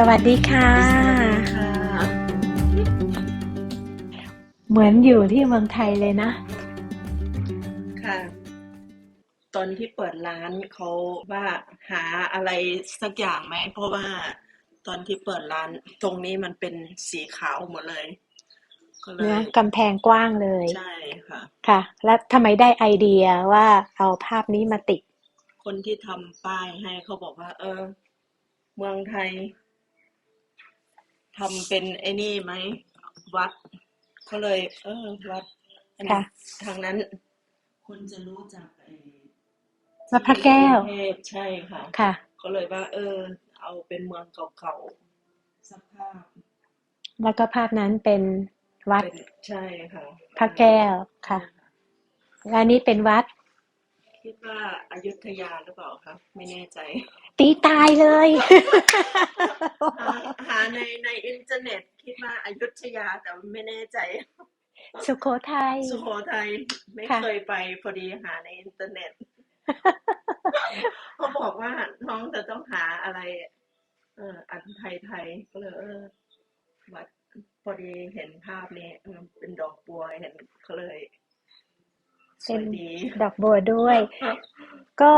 สวัสดีค่ะค่ะ เหมือนอยู่ที่เมืองไทยเลยนะ ค่ะ ตอนที่เปิดร้านเขาว่าหาอะไรสักอย่างไหม เพราะว่าตอนที่เปิดร้านตรงนี้มันเป็นสีขาวหมดเลย ก็เลเนื้ยอกำแพงกว้างเลย ใช่ค่ะ ค่ะ แล้วทำไมได้ไอเดียว่าเอาภาพนี้มาติด คนที่ทำป้ายให้เขาบอกว่า เออ เมืองไทย ทำเป็นไอ้นี่ไหมวัดเขาเลย เออ วัดอันนี้ค่ะ ทางนั้น คนจะรู้จักไอ้วัดพระแก้วที่รุงเทพใช่ค่ะ ค่ะเขาเลยว่า เออ เอาเป็นเมืองเก่าๆสภาพแล้วก็ภาพนั้นเป็นวัดเป็นใช่ค่ะพระแก้วค่ะและอันนี้เป็นวัด คิดว่าอายุทยาหรือเปล่าคะไม่แน่ใจ ตีตายเลยหาหาในในอินเทอร์เน็ตคิดว่าอายุทยาแต่ไม่แน่ใจ สุโขทัยสุโขทัยไม่ค่ะเคยไปพอดีหาในอินเทอร์เน็ตเขาบอกว่าน้องจะต้องหาอะไร เอออันไทยไทยๆก็เลยเออวัดพอดีเห็นภาพนี้เออเป็นดอกบัวเห็นเขาเลยส เป็นวยดีดอกบัวด้วย ก็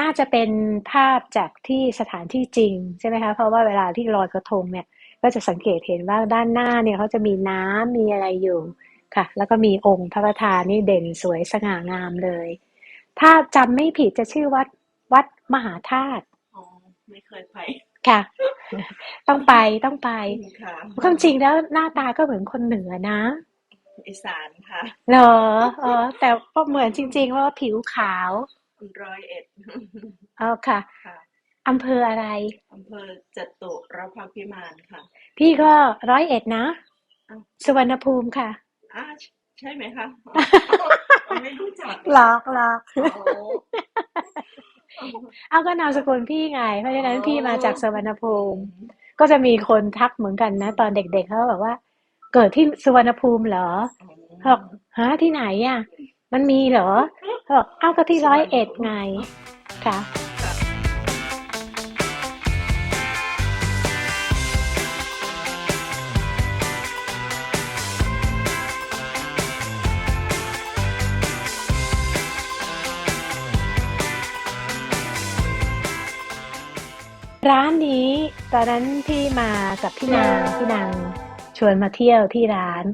น่าจะเป็นภาพจากที่สถานที่จริงใช่ไหมคะเพราะว่าเวลาที่ลอยกระทงเนี่ย ก็จะสังเกตเห็นว่าด้านหน้าเนี่ยเขาจะมีน้ำมีอะไรอยู่ค่ะ แล้วก็มีองค์พระประธานนี่เด่นสวยสง่างามเลย ถ้าจำไม่ผิดจะชื่อวัดวัดมหาธาตุอ๋อไม่เคยไปค่ะ ต้องไปต้องไปค่ะความจริงแล้วหน้าตาก็เหมือนคนเหนือนะ อีสานค่ะเหรอเออแต่ก็เหมือนจริง ๆ ว่าผิวขาวร้อยเอ็ดเออค่ะค่ะอำเภออะไร อำเภอจตุรพักษ์พิมานค่ะพี่ก็ร้อยเอ็ดนะ อ้าวสุวรรณภูมิค่ะอ่าใช่ไหมคะอ๋อไม่รู้จักหลอกหลอกอ๋อเอาก็นามสกุลพี่ไง เพราะฉะนั้นอ๋อพี่มาจากสุวรรณภูมิ ก็จะมีคนทักเหมือนกันนะ ตอนเด็กๆเขาบอกว่า เกิดที่สุวรรณภูมิเหรอเขาบอกฮะที่ไหนอะ มันมีเหรอเขาบอกเอ้าก็ที่ร้อยเอ็ดไงค่ะร้านนี้ตอนนั้นพี่มากับพี่นางพี่นาง ชวนมาเที่ยวที่ร้าน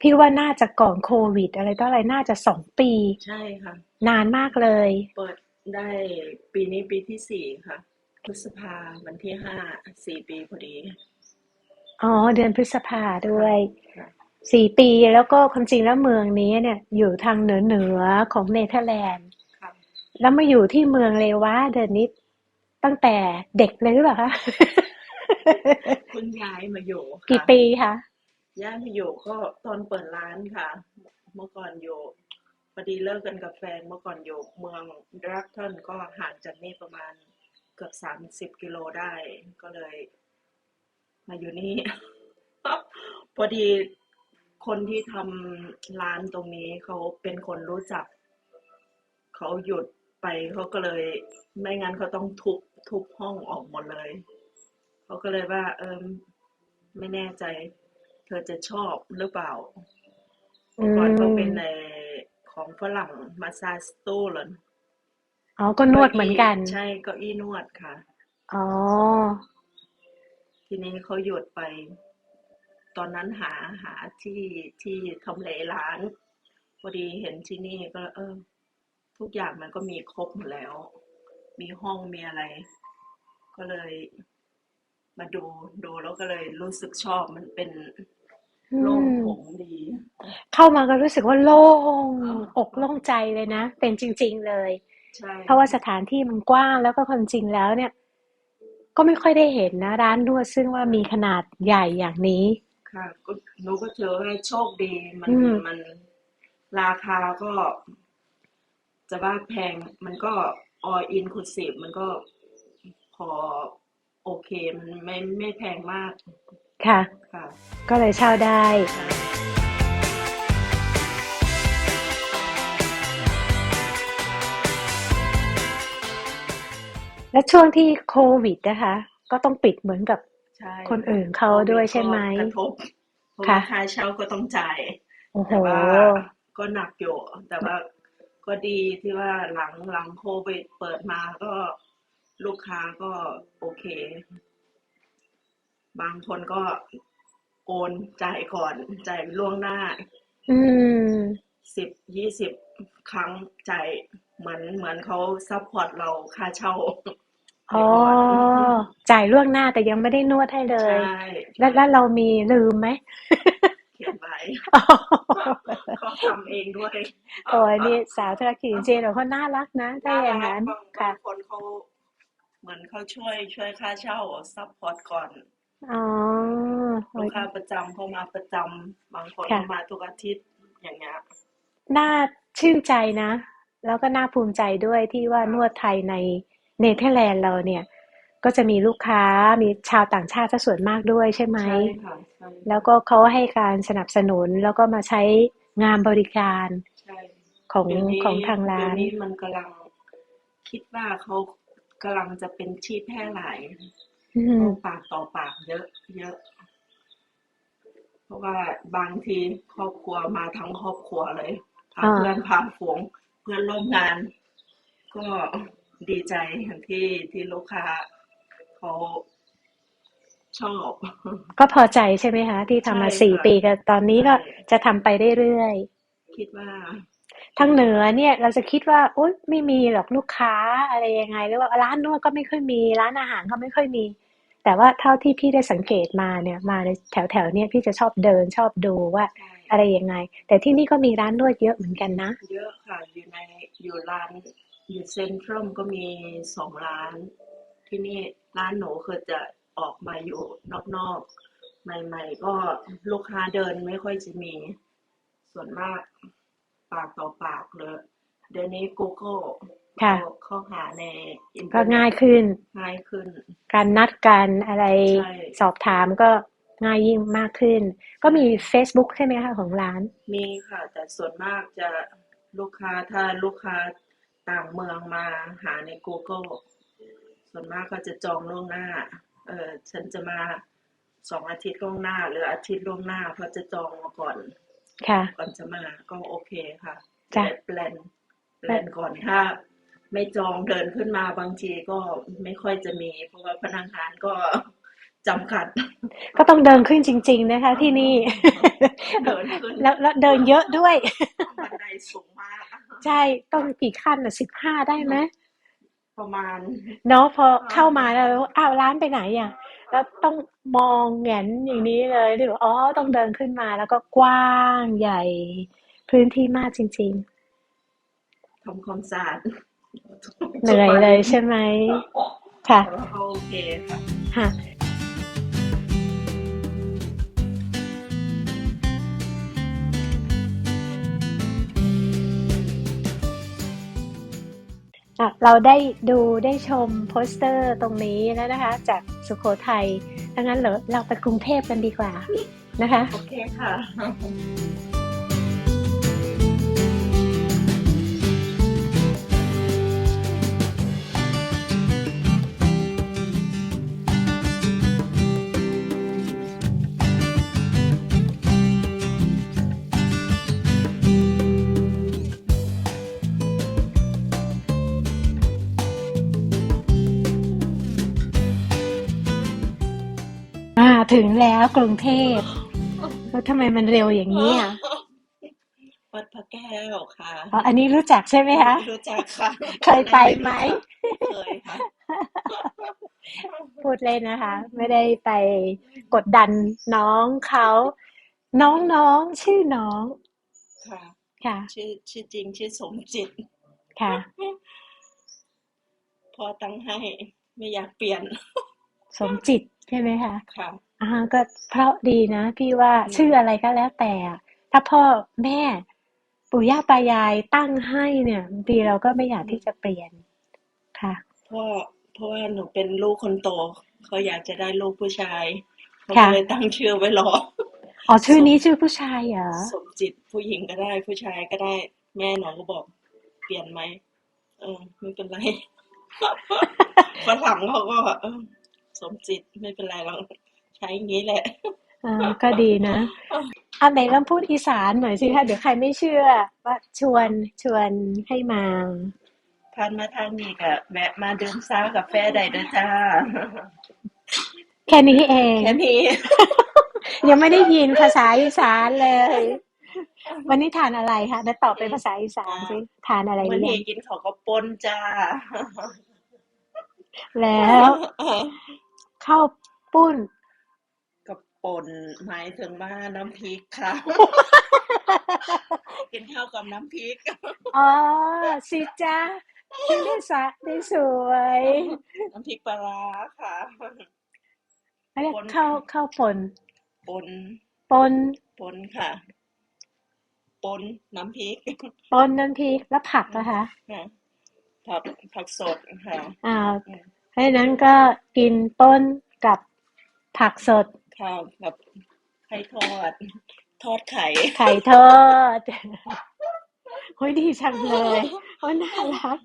พี่ว่าน่าจะก่อนโควิด อะไรต่ออะไรน่าจะสองปี ใช่ค่ะ นานมากเลย เปิดได้ปีนี้ปีที่สี่ค่ะ พฤษภาวันที่ห้าสี่ปีพอดี อ๋อ เดือนพฤษภาด้วยค่ะ สี่ปีแล้วก็ความจริงแล้วเมืองนี้เนี่ย อยู่ทางเหนือเหนือๆของเนเธอร์แลนด์ ค่ะ แล้วมาอยู่ที่เมืองเลวาเดอร์นิดตั้งแต่เด็กเลยหรือเปล่าคะ เพิ่งย้ายมาอยู่ค่ะกี่ปีคะ ย้ายมาอยู่ก็ตอนเปิดร้านค่ะ เมื่อก่อนอยู่พอดีเลิกกันกับแฟนเมื่อก่อนอยู่เมืองรักเทิลก็ห่างจากนี่ประมาณเกือบสามสิบกิโลได้ก็เลย มาอยู่นี่ พอดีคนที่ทำร้านตรงนี้เขาเป็นคนรู้จัก เขาหยุดไปเขาก็เลย ไม่งั้นเขาต้องทุบทุบห้องออกหมดเลย เขาก็เลยว่า เออไม่แน่ใจ ธอจะชอบหรือเปล่าเมื่อก่อนเขาเป็นในของฝรั่งมาซาสตูลนอ๋อ ก็นวดเหมือนกัน ใช่เก้าอี้นวดค่ะ อ๋อ ทีนี้เขาหยุดไป ตอนนั้นหาหาที่ที่ทำเลร้านพอดีเห็นที่นี่ก็ เออ ทุกอย่างมันก็มีครบหมดแล้ว มีห้องมีอะไร ก็เลย มาดูดูแล้วก็เลยรู้สึกชอบมันเป็น โล่งโถงดี เข้ามาก็รู้สึกว่าโล่งอ่าอกโล่งใจเลยนะ เป็นจริง ๆ เลยใช่เพราะว่าสถานที่มันกว้างแล้วก็ความจริงแล้วเนี่ย ก็ไม่ค่อยได้เห็นนะ ร้านนวดซึ่งว่ามีขนาดใหญ่อย่างนี้ค่ะก็หนูก็ถือว่าโชคดีมันอืมมันราคาก็ จะว่าแพงมันก็ all inclusive มันก็พอโอเค มันไม่ไม่แพงมาก ค่ะ ค่ะก็เลยเช่าได้ใช่และช่วงที่โควิดนะคะ ก็ต้องปิดเหมือนกับใช่คนอื่นเขาโควิด้วดยใช่ก็ไหม กระทบเพราะค่ะว่าค่าเช่าก็ต้องจ่าย โอ้โห แต่ว่าก็หนักอยู่ แต่ว่าก็ดีที่ว่าหลังหลังโควิดเปิดมาก็ลูกค้าก็โอเค บางคนก็โอนจ่ายก่อนจ่ายล่วงหน้าอืมสิบยี่สิบครั้งจ่ายเหมือนเหมือนเขาซัพพอร์ตเราค่าเช่าไปอ๋อก่อนจ่ายล่วงหน้าแต่ยังไม่ได้นวดให้เลยใช่แล้วแล้วเรามีลืมไหม เขียนไว้อ๋อเขาทำเองด้วยโอ้ยนี่สาวธุรกิจจริงๆเราเขาน่ารักนะ ถ้าอย่างนั้นบางค่ะบางคนเขาเหมือนเขาช่วยช่วยค่าเช่าซัพพอร์ตก่อน อ๋อ โอ้ลูยกค้าประจำเขามาประจำบางคนค่ะเขามาทุกอาทิตย์อย่างเงี้ยน่าชื่นใจนะ แล้วก็น่าภูมิใจด้วยที่ว่านวดไทยในเนเธอร์แลนด์เราเนี่ย ก็จะมีลูกค้ามีชาวต่างชาติซะส่วนมากด้วยใช่ไหม ใช่ค่ะใช่แล้วก็เขาให้การสนับสนุนแล้วก็มาใช้งานบริการใช่ ของเดี๋ยวนี้ของทางร้าเดี๋ยวนนี้มันกำลังคิดว่าเขากำลังจะเป็นที่แพร่หลายอืเพมราะ ปากต่อปากเยอะ เยอะ เพราะว่าบางทีครอบครัวมาทั้งครอบครัวเลยพาอ่าเพื่อนพาฝูงเพื่อนร่วมงาน ก็ดีใจที่ที่ลูกค้าเขาชอบ ก็พอใจใช่ไหมคะ ที่ทำมาใช่สี่ค่ะปีก็ตอนนี้ก็ใช่จะทำไปเรื่อยคิดว่าๆทางเหนือเนี่ยเราจะคิดว่าโอ๊ยไม่มีหรอกลูกค้าอะไรยังไงหรือว่าร้านนวดก็ไม่ค่อยมี ร้านอาหารก็ไม่ค่อยมี แต่ว่าเท่าที่พี่ได้สังเกตมาเนี่ยมาในแถวๆเนี่ยพี่จะชอบเดินชอบดูว่าใช่อะไรยังไง แต่ที่นี่ก็มีร้านนวดเยอะเหมือนกันนะ เยอะค่ะ อยู่ในอยู่ร้านอยู่เซ็นทรัลก็มีสองร้าน ที่นี่ร้านหนูคือจะออกมาอยู่นอกๆ ใหม่ ๆ ก็ลูกค้าเดินไม่ค่อยจะมี ส่วนมากปากต่อปากเลย เดี๋ยวนี้ Google ค่ะ เขาเข้าหาในอินเทอก็ร์เน็ง่ายตขึ้น ง่ายขึ้น การนัดกันอะไรใช่ สอบถามก็ง่ายยิ่งมากขึ้น ก็มี Facebook ใช่ไหมคะของร้าน มีค่ะ แต่ส่วนมากจะลูกค้าถ้าลูกค้าต่างเมืองมาหาใน Google ส่วนมากก็จะจองล่วงหน้า เออฉันจะมาสองอาทิตย์ล่วงหน้า หรืออาทิตย์ล่วงหน้าเพราะจะจองมาก่อน ค่ะ ก่อนจะมาก็โอเคค่ะจ้ะแต่แปลนแปลนก่อนถ้า ไม่จองเดินขึ้นมาบางทีก็ไม่ค่อยจะมี เพราะว่าพนักงานก็จำกัด ก็ต้องเดินขึ้นจริง ๆ นะคะ ที่นี่ เดินขึ้นแล้วแล้วเดินเยอะด้วย บันไดสูงมาก ใช่ต้องกี่ขั้นอะสิบห้าได้ไหมประมาณ เนาะพอเข้ามาแล้วอ้าวร้านไปไหนอะแล้วต้องมองแหงนอย่างนี้เลยที่บอกอ๋อต้องเดินขึ้นมาแล้วก็กว้างใหญ่ พื้นที่มากจริงทำความสะอาดๆ เหนื่อยเลยใช่ไหมค่ะแต่ว่าก็โอเคค่ะค่ะอะเราได้ดูได้ชมโปสเตอร์ตรงนี้แล้วนะคะ จากสุโขทัยดังนั้นเหรอเราไปกรุงเทพกันดีกว่านะคะ โอเคค่ะ ถึงแล้วกรุงเทพแล้วทำไมมันเร็วอย่างนี้อะวัดพระแก้วค่ะอ๋ออันนี้รู้จักใช่ไหมคะ รู้จักค่ะ เคยไปไหม เคยค่ะ พูดเล่นนะคะ ไม่ได้ไปกดดันน้องเขา น้องๆ ชื่อน้อง ค่ะ ค่ะ ชื่อชื่อจริงชื่อสมจิต ค่ะ พอตั้งให้ไม่อยากเปลี่ยน สมจิต ใช่ไหมคะ ค่ะอ่าก็เพราะดีนะพี่ว่าชื่ออะไรก็แล้วแต่อะ ถ้าพ่อแม่ ปู่ย่าตายายตั้งให้เนี่ย บางทีเราก็ไม่อยากที่จะเปลี่ยน ค่ะ เพราะเพราะว่าหนูเป็นลูกคนโต เขาอยากจะได้ลูกผู้ชาย เขาค่ะก็เลยตั้งชื่อไว้รอ อ๋อ ชื่อนี้ชื่อผู้ชายเหรอ สมจิต ผู้หญิงก็ได้ ผู้ชายก็ได้ แม่หนูก็บอก เปลี่ยนไหม เออ ไม่เป็นไร ฝรั่งเขาก็ เออ สมจิตไม่เป็นไรหรอกช้อย่างนี้แหละเออก็ดีนะอันไหนลองพูดอีสานหน่อยสิคะเดี๋ยวใครไม่เชื่อ ว่าชวนชวนให้มา ผ่านมาทางนี้ก็แวะมาดื่มซากาแฟได้เด้อจ้า แค่นี้เอง แค่นี้ ยังไม่ได้ยินภาษาอีสานเลย วันนี้ทานอะไรคะเดี๋ยวตอบเป็นภาษาอีสานสิทานอะไรหมื้รืออนี้ยังกินข้าวกับปนจ้าแล้ว ข้าวปุ้นกับป่นหมายถึงว่าน้ำพริกค่ะกินข้าวกับน้ำพริก อ๋อสิจ้าที่ได้สะได้สวย น้ำพริกปลาร้าค่ะเขาเรียกปนข้าวข้าวป่นปนปนปนค่ะปนน้ำพริกปนน้ำพริกแล้วผักนะคะค่ะผักผักสดค่ะอ่า เพราะฉะนั้นก็กินต้นกับผักสด ข้าวกับไข่ทอด ทอดไข่ ไข่ทอด โอ้ยดีจังเลยโอ้ยน่ารัก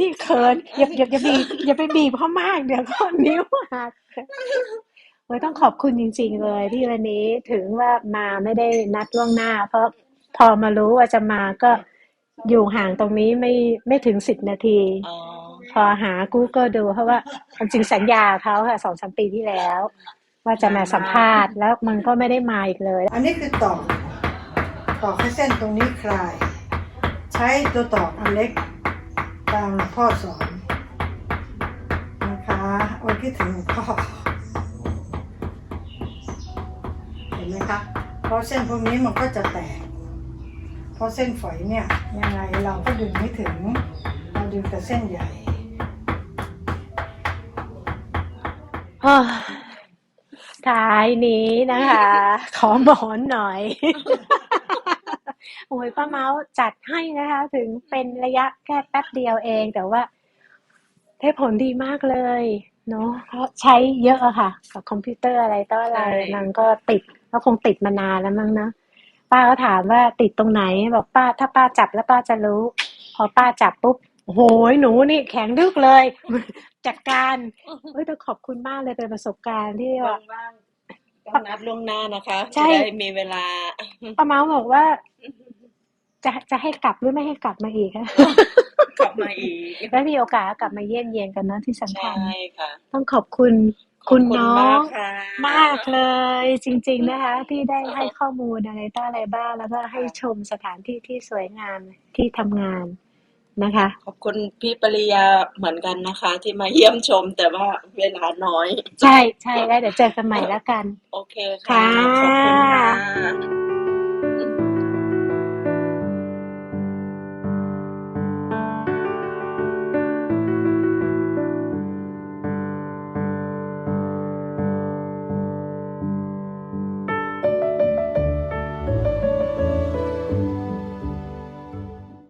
นี่เขินอย่าอย่าอย่าบีบอย่าไปบีบเขามากเดี๋ยวเขานิ้วหักโอ้ยต้องขอบคุณจริง ๆ เลยที่วันนี้ถึงว่ามาไม่ได้นัดล่วงหน้า เพราะพอมารู้ว่าจะมาก็อยู่ห่างตรงนี้ไม่ไม่ถึงสิบนาที อ๋อ พอหา Google ดูเพราะว่าความจริงสัญญาเขาค่ะสองสามปีที่แล้ว ว่าจะมาสัมภาษณ์แล้วมันก็ไม่ได้มาอีกเลย อันนี้คือตอกตอกให้เส้นตรงนี้คลาย ใช้ตัวตอกอันเล็กตามพ่อสอนนะคะโอ้ยคิดถึงหลวงพ่อเห็นไหมคะเพราะเส้นพวกนี้มันก็จะแตก เพราะเส้นฝอยเนี่ยยังไงเราก็ดึงไม่ถึงเราดึงแต่เส้นใหญ่ อ้าวท้ายนี้นะคะ ขอหมอนหน่อย โอ้ยป้าเมาส์จัดให้นะคะ ถึงเป็นระยะแค่แป๊บเดียวเองแต่ว่าได้ผลดีมากเลยเนาะเพราะใช้เยอะอะค่ะ กับคอมพิวเตอร์อะไรต่ออะไรใช่ มันก็ติดก็คงติดมานานแล้วมั้งนะป้าก็ถามว่าติดตรงไหน บอกป้าถ้าป้าจับแล้วป้าจะรู้ พอป้าจับปุ๊บ โอ้โหหนูนี่แข็งดึกเลย จัดการเฮ้ยต้องขอบคุณมากเลยเป็นประสบการณ์ที่ว่า ว่างๆต้องนัดล่วงหน้านะคะใช่ จะได้มีเวลา ป้าเมาส์บอกว่า จะจะให้กลับหรือไม่ให้กลับมาอีกคะกลับมาอีก แล้วมีโอกาสก็กลับมาเยี่ยมเยียนกันนะที่สำคัใช่ญค่ะ ต้องขอบคุณคุณขอบน้อมางกค่ะ มากเลย จริง ๆนะคะ ที่ได้ให้ข้อมูลอะไรต่ออะไรบ้าง แล้วก็ให้ชมสถานที่ที่สวยงามที่ทำงาน นะคะ ขอบคุณพี่ปริยาเหมือนกันนะคะ ที่มาเยี่ยมชมแต่ว่าเวลาน้อย ใช่ใช่แล้วเดี๋ยวเจอกันใหม่แล้วกัน โอเคค่ะค่ะขอบคุณค่ะ